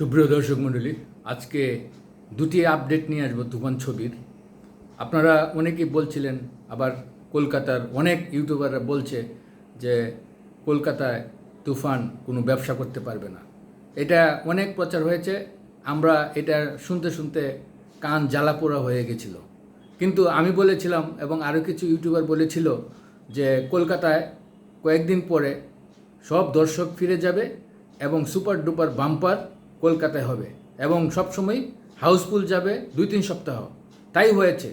সুপ্রিয় দর্শক মণ্ডলী, আজকে দুটি আপডেট নিয়ে আসব তুফান ছবির। আপনারা অনেকেই বলছিলেন, আবার কলকাতার অনেক ইউটিউবাররা বলছে যে কলকাতায় তুফান কোনো ব্যবসা করতে পারবে না। এটা অনেক প্রচার হয়েছে, আমরা এটা শুনতে শুনতে কান জ্বালাপোড়া হয়ে গেছিল। কিন্তু আমি বলেছিলাম এবং আরও কিছু ইউটিউবার বলেছিল যে কলকাতায় কয়েকদিন পরে সব দর্শক ফিরে যাবে এবং সুপার ডুপার বাম্পার কলকাতায় হবে এবং সবসময় হাউসফুল যাবে দুই, তিন সপ্তাহ। তাই হয়েছে।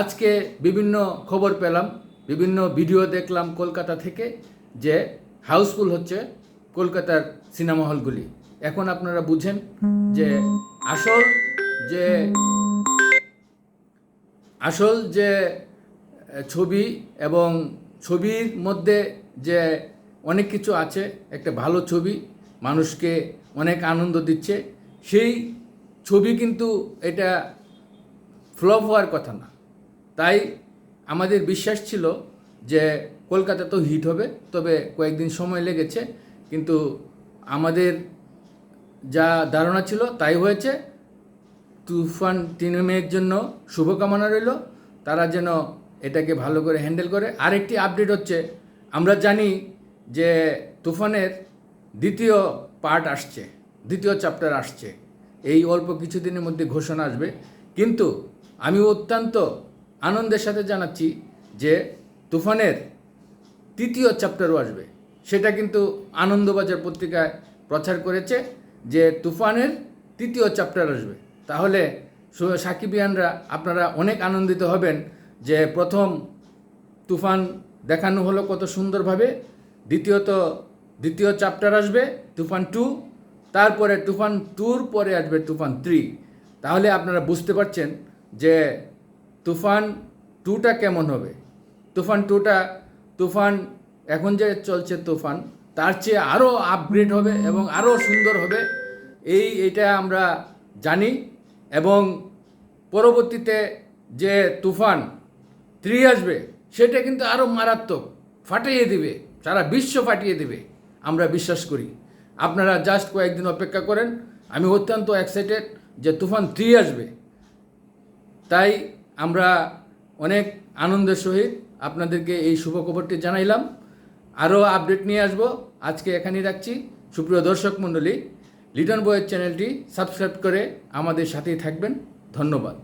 আজকে বিভিন্ন খবর পেলাম, বিভিন্ন ভিডিও দেখলাম কলকাতা থেকে যে হাউসফুল হচ্ছে কলকাতার সিনেমা হলগুলি। এখন আপনারা বুঝেন যে আসল যে আসল যে ছবি এবং ছবির মধ্যে যে অনেক কিছু আছে, একটা ভালো ছবি মানুষকে অনেক আনন্দ দিচ্ছে। সেই ছবি কিন্তু এটা ফ্লপ হওয়ার কথা না। তাই আমাদের বিশ্বাস ছিল যে কলকাতা তো হিট হবে, তবে কয়েকদিন সময় লেগেছে। কিন্তু আমাদের যা ধারণা ছিল তাই হয়েছে। তুফান টিমের জন্য শুভকামনা রইল। তারা যেন এটাকে ভালো করে হ্যান্ডেল করে। আরেকটি আপডেট হচ্ছে, আমরা জানি যে তুফানের দ্বিতীয় পার্ট আসছে, দ্বিতীয় চ্যাপ্টার আসছে। এই অল্প কিছুদিনের মধ্যে ঘোষণা আসবে। কিন্তু আমি অত্যন্ত আনন্দের সাথে জানাচ্ছি যে তুফানের তৃতীয় চ্যাপ্টারও আসবে। সেটা কিন্তু আনন্দবাজার পত্রিকায় প্রচার করেছে যে তুফানের তৃতীয় চ্যাপ্টার আসবে। তাহলে সাকিবিয়ানরা আপনারা অনেক আনন্দিত হবেন যে প্রথম তুফান দেখানো হলো কত সুন্দরভাবে। দ্বিতীয়ত দ্বিতীয় চ্যাপ্টার আসবে, তুফান টু তারপরে তুফান টুর পরে আসবে তুফান থ্রি তাহলে আপনারা বুঝতে পারছেন যে তুফান টুটা কেমন হবে। তুফান টুটা তুফান এখন যে চলছে তুফান, তার চেয়ে আরও আপগ্রেড হবে এবং আরও সুন্দর হবে। এই, এটা আমরা জানি এবং পরবর্তীতে যে তুফান থ্রি আসবে, সেটা কিন্তু আরও মারাত্মক, ফাটিয়ে দিবে, সারা বিশ্ব ফাটিয়ে দিবে। আমরা বিশ্বাস করি। আপনারা জাস্ট কয়েকদিন অপেক্ষা করেন, আমি অত্যন্ত এক্সাইটেড যে তুফান থ্রি আসবে। তাই আমরা অনেক আনন্দের সহিত আপনাদেরকে এই শুভ খবরটি জানাইলাম। আরও আপডেট নিয়ে আসব। আজকে এখানেই রাখছি। সুপ্রিয় দর্শক মণ্ডলী লিটন বয়ের চ্যানেলটি সাবস্ক্রাইব করে আমাদের সাথেই থাকবেন। ধন্যবাদ।